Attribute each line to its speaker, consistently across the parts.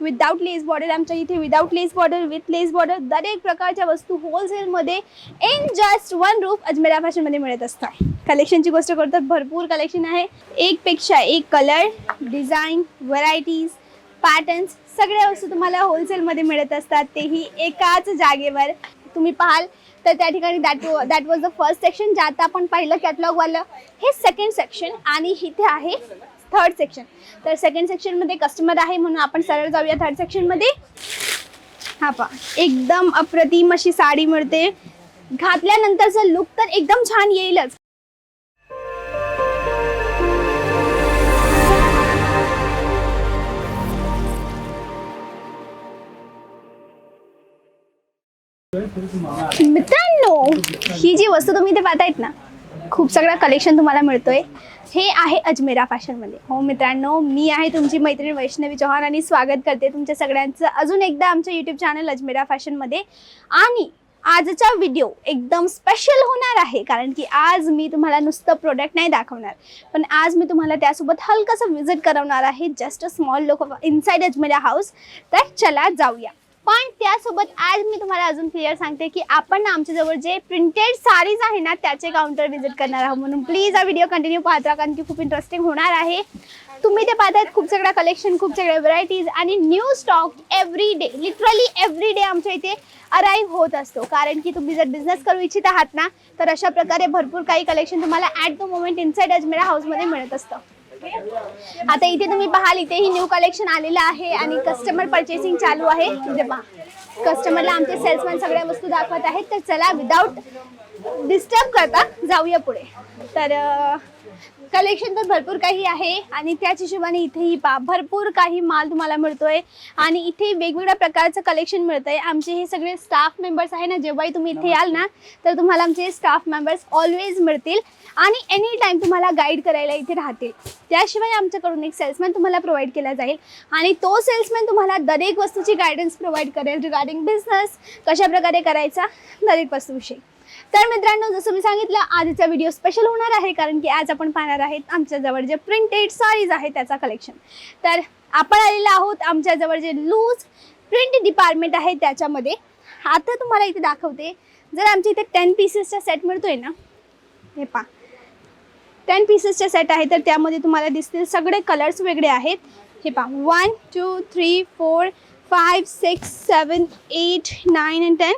Speaker 1: Without lace border आमच्या इथे without lace border with lace border दरेक प्रकारच्या वस्तू होलसेलमध्ये इन जस्ट वन रूप अजमेरा फॅशनमध्ये मिळत असतात. कलेक्शनची गोष्ट करतो भरपूर कलेक्शन आहे. एकपेक्षा एक कलर डिझाईन व्हरायटीज पॅटर्न्स सगळ्या वस्तू तुम्हाला होलसेलमध्ये मिळत असतात. तेही एकाच जागेवर. तुम्ही पाहाल तर त्या ठिकाणी that that was the first section ज्यात आपण पाहिलं कॅटलॉगवालं हे सेकंड सेक्शन आणि इथे आहे थर्ड सेक्शन तर सेकंड सेक्शनमध्ये कस्टमर आहे म्हणून आपण सरळ जाऊया थर्ड सेक्शनमध्ये हा पा एकदम अप्रतिम अशी साडी मिळते. घातल्यानंतरचा लुक तर एकदम छान येईलच. मित्रांनो ही जी वस्तू तुम्ही इथे पाहतायत ना खूप सगळं कलेक्शन तुम्हाला मिळतोय. हे आहे अजमेरा फॅशनमध्ये हो मित्रांनो मी आहे तुमची मैत्रीण वैष्णवी चौहान आणि स्वागत करते तुमच्या सगळ्यांचं अजून एकदा आमच्या यूट्यूब चॅनल अजमेरा फॅशनमध्ये आणि आजचा व्हिडिओ एकदम स्पेशल होणार आहे कारण की आज मी तुम्हाला नुसतं प्रोडक्ट नाही दाखवणार. पण आज मी तुम्हाला त्यासोबत हलकंसं विजिट करवणार आहे just a small look inside Ajmera house तर चला जाऊया. पण त्यासोबत आज मी तुम्हाला अजून क्लिअर सांगते की आपण ना आमच्याजवळ जे प्रिंटेड साडीज आहे ना त्याचे काउंटर व्हिजिट करणार आहोत. म्हणून प्लीज हा व्हिडिओ कंटिन्यू पाहत राहा कारण की खूप इंटरेस्टिंग होणार आहे. तुम्ही ते पाहतात खूप सगळं कलेक्शन खूप सगळ्या व्हरायटीज आणि new stock every day literally every day आमच्या इथे अराईव्ह होत असतो. कारण की तुम्ही जर बिझनेस करू इच्छित आहात ना तर अशा प्रकारे भरपूर काही कलेक्शन तुम्हाला at the moment inside Ajmera हाऊसमध्ये मिळत असतं. आता इथे तुम्ही पाहाल इथेही न्यू कलेक्शन आलेलं आहे आणि कस्टमर परचेसिंग चालू आहे. कस्टमरला आमचे सेल्समॅन सगळ्या वस्तू दाखवत आहेत. तर चला विदाऊट डिस्टर्ब करता जाऊया पुढे. तर कलेक्शन तर भरपूर काही आहे आणि त्याच हिशोबाने इथेही पा भरपूर काही माल तुम्हाला मिळतोय. आणि इथे वेगवेगळ्या प्रकारचं कलेक्शन मिळतंय. आमचे हे सगळे स्टाफ मेंबर्स आहे ना जेव्हाही तुम्ही इथे याल ना तर तुम्हाला आमचे स्टाफ मेंबर्स ऑलवेज मिळतील. आणि एनी टाईम तुम्हाला गाईड करायला इथे राहतील. त्याशिवाय आमच्याकडून एक सेल्समॅन तुम्हाला प्रोव्हाइड केला जाईल. आणि तो सेल्समॅन तुम्हाला दरेक वस्तूची गायडन्स प्रोव्हाइड करेल रिगार्डिंग बिझनेस कशा प्रकारे करायचा दरेक वस्तूविषयी. तर मित्रांनो जसं मी सांगितलं आजचा व्हिडिओ स्पेशल होणार आहे कारण की आज आपण पाहणार आहेत आमच्याजवळ जे प्रिंटेड साडीज आहे त्याचा कलेक्शन तर आपण आलेलो आहोत आमच्याजवळ जे लूज प्रिंट डिपार्टमेंट आहे त्याच्यामध्ये. आता तुम्हाला इथे दाखवते जर आमच्या इथे टेन पीसेसचा सेट मिळतोय ना हे पा टेन पीसेसचे सेट आहे तर त्यामध्ये तुम्हाला दिसतील सगळे कलर्स वेगळे आहेत. हे पहा one two three four five six seven eight nine and ten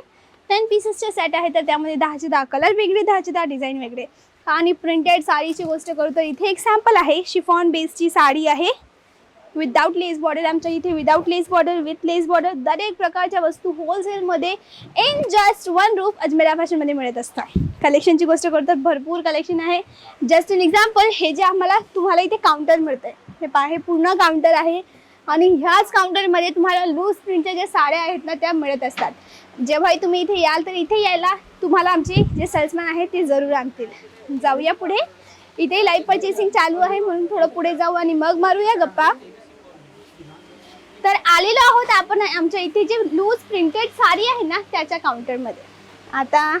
Speaker 1: ten पीसेसचे set आहे तर त्यामध्ये दहाचे दहा कलर वेगळे दहाचे दहा डिझाईन वेगळे. आणि प्रिंटेड साडीची गोष्ट करू तर इथे एक सॅम्पल आहे शिफॉन बेसची साडी आहे. विदाऊट लेस बॉर्डर आमच्या इथे without lace border with lace border दरेक प्रकारच्या वस्तू होलसेलमध्ये in just one roof Ajmera फॅशनमध्ये मिळत असतात. कलेक्शनची गोष्ट करतो तर भरपूर कलेक्शन आहे. जस्ट इन एक्झाम्पल हे जे आम्हाला तुम्हाला इथे काउंटर मिळतं आहे हे पा हे पूर्ण काउंटर आहे. आणि ह्याच काउंटरमध्ये तुम्हाला लूज प्रिंटच्या ज्या साड्या आहेत ना त्या मिळत असतात. जेव्हाही तुम्ही इथे याल तर इथे यायला तुम्हाला आमचे जे सेल्समॅन आहेत ते जरूर आणतील. जाऊया पुढे. इथे लाईव्ह पर्चेसिंग चालू आहे म्हणून थोडं पुढे जाऊ आणि मग मारूया गप्पा. तर आलेलो आहोत आपण आमच्या इथे जे लूज प्रिंटेड साडी आहे ना त्याच्या काउंटरमध्ये आता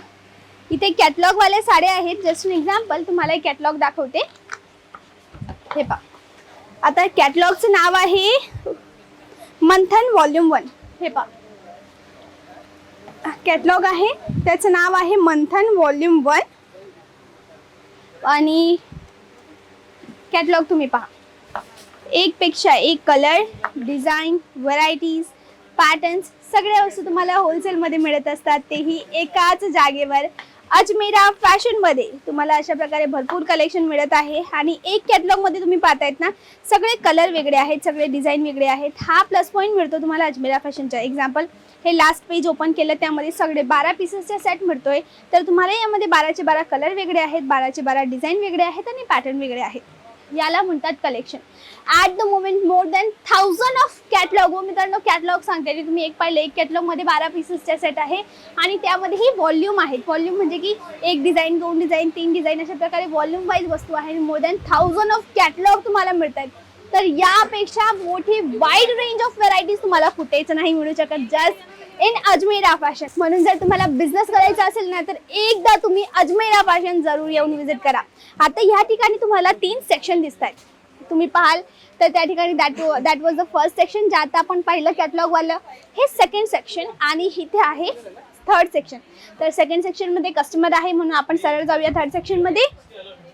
Speaker 1: इथे कॅटलॉगवाल्या साड्या आहेत. जस्ट एक्झाम्पल तुम्हाला एक कॅटलॉग दाखवते. हे पा आता कॅटलॉगचं नाव आहे मंथन व्हॉल्यूम वन हे पा कॅटलॉग आहे त्याचं नाव आहे मंथन व्हॉल्यूम वन आणि कॅटलॉग तुम्ही पहा. एकपेक्षा एक कलर डिझाईन व्हरायटीज पॅटर्न्स सगळ्या वस्तू तुम्हाला होलसेलमध्ये मिळत असतात. तेही एकाच जागेवर. अजमेरा फॅशनमध्ये तुम्हाला अशा प्रकारे भरपूर कलेक्शन मिळत आहे. आणि एक कॅटलॉगमध्ये तुम्ही पाहतायत ना सगळे कलर वेगळे आहेत सगळे डिझाईन वेगळे आहेत. हा प्लस पॉईंट मिळतो तुम्हाला अजमेरा फॅशनचा एक्झाम्पल हे लास्ट पेज ओपन केलं त्यामध्ये सगळे बारा पीसेसचा सेट मिळतोय. तर तुम्हाला यामध्ये बाराचे बारा कलर वेगळे आहेत बाराचे बारा डिझाईन वेगळे आहेत आणि पॅटर्न वेगळे आहेत. याला म्हणतात collection at the moment more than catalogue व हो, मित्रांनो कॅटलॉग सांगते की तुम्ही एक पाहिलं एक कॅटलॉगमध्ये बारा पीसेसचा सेट आहे आणि त्यामध्येही व्हॉल्यूम आहेत. व्हॉल्यूम म्हणजे की एक डिझाईन दोन डिझाईन तीन डिझाईन अशा प्रकारे व्हॉल्यूम वाईज वस्तू आहे more than thousand of catalogue तुम्हाला मिळतात. तर यापेक्षा मोठी वाईड रेंज ऑफ व्हरायटीज तुम्हाला कुठेच नाही मिळू शकत. जस्ट इन अजमेरा फॅशन म्हणून जर तुम्हाला बिझनेस करायचा असेल ना तर एकदा तुम्ही अजमेरा फॅशन जरूर येऊन विजिट करा. आता ह्या ठिकाणी तुम्हाला तीन सेक्शन दिसत आहेत तुम्ही पाहाल तर त्या ठिकाणी that that was the first section जे आता आपण पाहिलं कॅटलॉगवालं हे सेकंड सेक्शन आणि इथे आहे थर्ड सेक्शन तर सेकंड सेक्शनमध्ये कस्टमर आहे म्हणून आपण सरळ जाऊया थर्ड सेक्शनमध्ये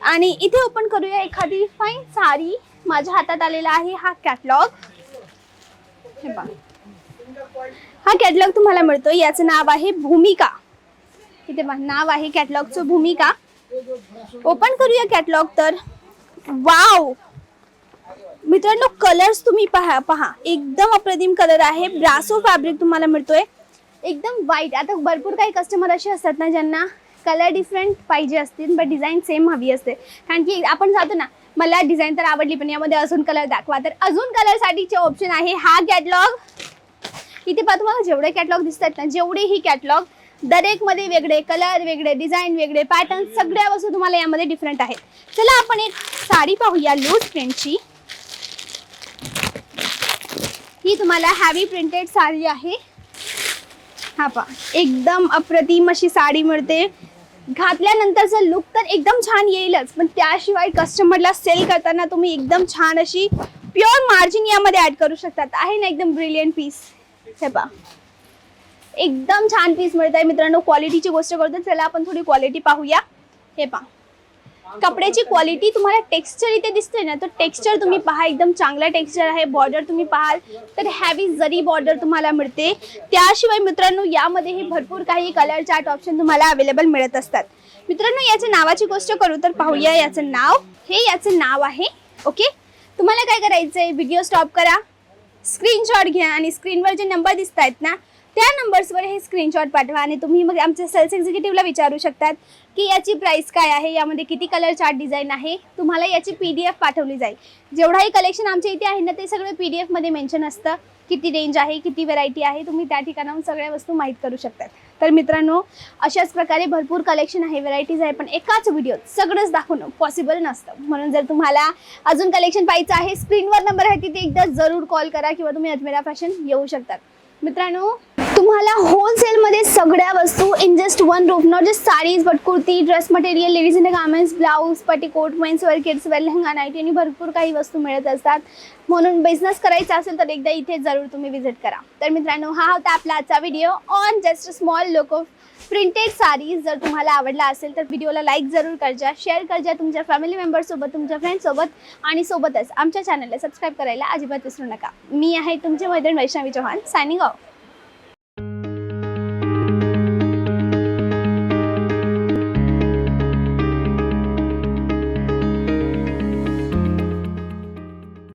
Speaker 1: आणि इथे ओपन करूया एखादी फाईन साडी. माझ्या हातात आलेला आहे हा कॅटलॉग हे हा कॅटलॉग तुम्हाला मिळतो याचं नाव आहे भूमिका. इथे नाव आहे कॅटलॉगचं भूमिका. ओपन करूया कॅटलॉग तर. वाव मित्रांनो कलर्स तुम्ही पहा पहा. एकदम अप्रतिम कलर आहे. ब्रासो फॅब्रिक तुम्हाला मिळतोय. एकदम वाईट आता भरपूर काही कस्टमर असे असतात ना ज्यांना कलर डिफरंट पाहिजे असतील बट डिझाईन सेम हवी असते. कारण की आपण जातो ना मला डिझाईन तर आवडली पण यामध्ये अजून कलर दाखवा. तर अजून कलरसाठीचे ऑप्शन आहे हा कॅटलॉग इथे पहा तुम्हाला जेवढे कॅटलॉग दिसतात ना जेवढेही कॅटलॉग दरेकमध्ये वेगळे कलर वेगळे डिझाईन वेगळे पॅटर्न सगळ्या वस्तू तुम्हाला यामध्ये डिफरंट आहेत. चला आपण एक साडी पाहूया लूज प्रिंटची ही तुम्हाला हॅवी प्रिंटेड साडी आहे. हा पहा एकदम अप्रतिम अशी साडी मिळते. घातल्यानंतरचा लुक तर एकदम छान येईलच पण त्याशिवाय कस्टमरला सेल करताना तुम्ही एकदम छान अशी प्युअर मार्जिन यामध्ये ऍड करू शकतात. आहे ना एकदम ब्रिलियंट पीस हे पहा. एकदम छान पीस मिळत आहे मित्रांनो क्वालिटीची गोष्ट करतो चला आपण थोडी क्वालिटी पाहूया. हे पहा. कपड्याची क्वालिटी तुम्हाला टेक्स्चर इथे दिसते ना तर टेक्स्चर तुम्ही पहा एकदम चांगला टेक्स्चर आहे बॉर्डर तुम्ही पाहाल तर हॅवी जरी बॉर्डर तुम्हाला मिळते त्याशिवाय मित्रांनो यामध्येही भरपूर काही कलर चार्ट ऑप्शन तुम्हाला अवेलेबल मिळत असतात. मित्रांनो याच्या नावाची गोष्ट करू तर पाहूया याचं नाव. हे याचं नाव आहे ओके तुम्हाला काय करायचं आहे व्हिडिओ स्टॉप करा. स्क्रीनशॉट घ्या आणि स्क्रीनवर जे नंबर दिसत आहेत ना त्या नंबर्सवर हे स्क्रीनशॉट पाठवा आणि तुम्ही मग आमच्या सेल्स एक्झिक्युटिव्हला विचारू शकतात की याची प्राईस काय आहे यामध्ये किती कलर चार्ट डिझाईन आहे तुम्हाला याची पी डी एफ पाठवली जाईल. जेवढाही कलेक्शन आमच्या इथे आहे ना ते सगळं पी डी एफमध्ये मेन्शन असतं. किती रेंज आहे किती व्हरायटी आहे तुम्ही त्या ठिकाणाहून सगळ्या वस्तू माहीत करू शकतात. तर मित्रांनो अशाच प्रकारे भरपूर कलेक्शन आहे व्हरायटीज आहे पण एकाच व्हिडिओत सगळंच दाखवणं पॉसिबल नसतं. म्हणून जर तुम्हाला अजून कलेक्शन पाहायचं आहे स्क्रीनवर नंबर आहे तिथे एकदा जरूर कॉल करा किंवा तुम्ही अजमेरा फॅशन येऊ शकतात. मित्रांनो तुम्हाला होलसेलमध्ये सगळ्या वस्तू in just one roof not just saris but kurti dress material ladies in garments blouse petticoat mens wear kids wear lehenga nightie आणि भरपूर काही वस्तू मिळत असतात. म्हणून बिझनेस करायचा असेल तर एकदा इथे जरूर तुम्ही विजिट करा. तर मित्रांनो हा होता आपला आजचा video on just small look printed saris जर तुम्हाला आवडला असेल तर व्हिडिओला लाईक जरूर करजा. शेअर करजा तुमच्या फॅमिली मेंबरसोबत तुमच्या फ्रेंड्ससोबत आणि सोबतच आमच्या चॅनलला सबस्क्राईब करायला अजिबात विसरू नका. मी आहे तुमचे मैत्रीण वैष्णवी चौहान सायनिंग ऑफ